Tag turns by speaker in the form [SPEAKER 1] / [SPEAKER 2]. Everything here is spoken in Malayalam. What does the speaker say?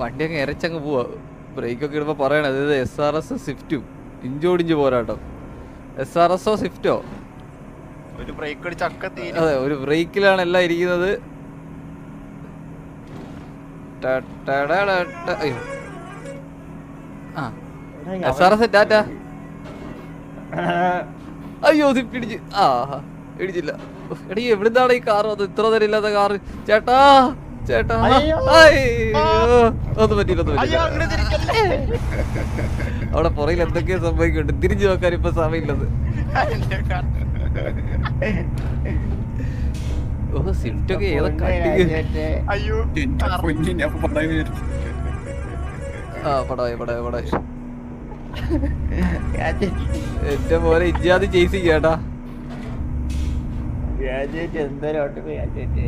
[SPEAKER 1] വണ്ടി അങ്ങ് ഇരച്ചങ്ങ് പോവാ. ബ്രേക്ക് ഒക്കെ ഇടുമ്പോ പറയണ അതായത് എസ് ആർ എസ് സ്വിഫ്റ്റും. ഇഞ്ചോടിഞ്ച് പോരാട്ടം. എസ് ആർ എസോ സ്വിഫ്റ്റോ?
[SPEAKER 2] ഒരു ബ്രേക്ക്
[SPEAKER 1] അതെ ഒരു ബ്രേക്കിലാണ് എല്ലാം ഇരിക്കുന്നത്. അയ്യോ. ആ. S R S Tata? അയ്യോ ഇടിച്ച്. ആ ഇടിച്ചില്ല. എടീ എവിടുന്നാണ് ഈ കാർ അത് ഇത്ര നേരം ഇല്ലാത്ത കാർ ചേട്ടാ! ചേട്ടാ. ഒന്നും പറ്റിയില്ല ഒന്നും
[SPEAKER 2] അയ്യോ
[SPEAKER 1] പറ്റിയില്ല
[SPEAKER 2] അങ്ങനെ തിരിക്കല്ലേ?
[SPEAKER 1] അവിടെ പുറയിൽ എന്തൊക്കെയോ സംഭവിക്കുന്നുണ്ട്. തിരിഞ്ഞു നോക്കാൻ ഇപ്പൊ സമയമില്ലത്. ഓ സ്വിഫ്റ്റ് ഒക്കെ ഏതാ കട്ടിങ്. ആ പടായി പടായി പടായി എന്റെ പോലെ ഇജ്ജാതി ചേസി കേട്ടാ
[SPEAKER 3] എന്തോരോട്ട്
[SPEAKER 2] ഇനി എന്റെ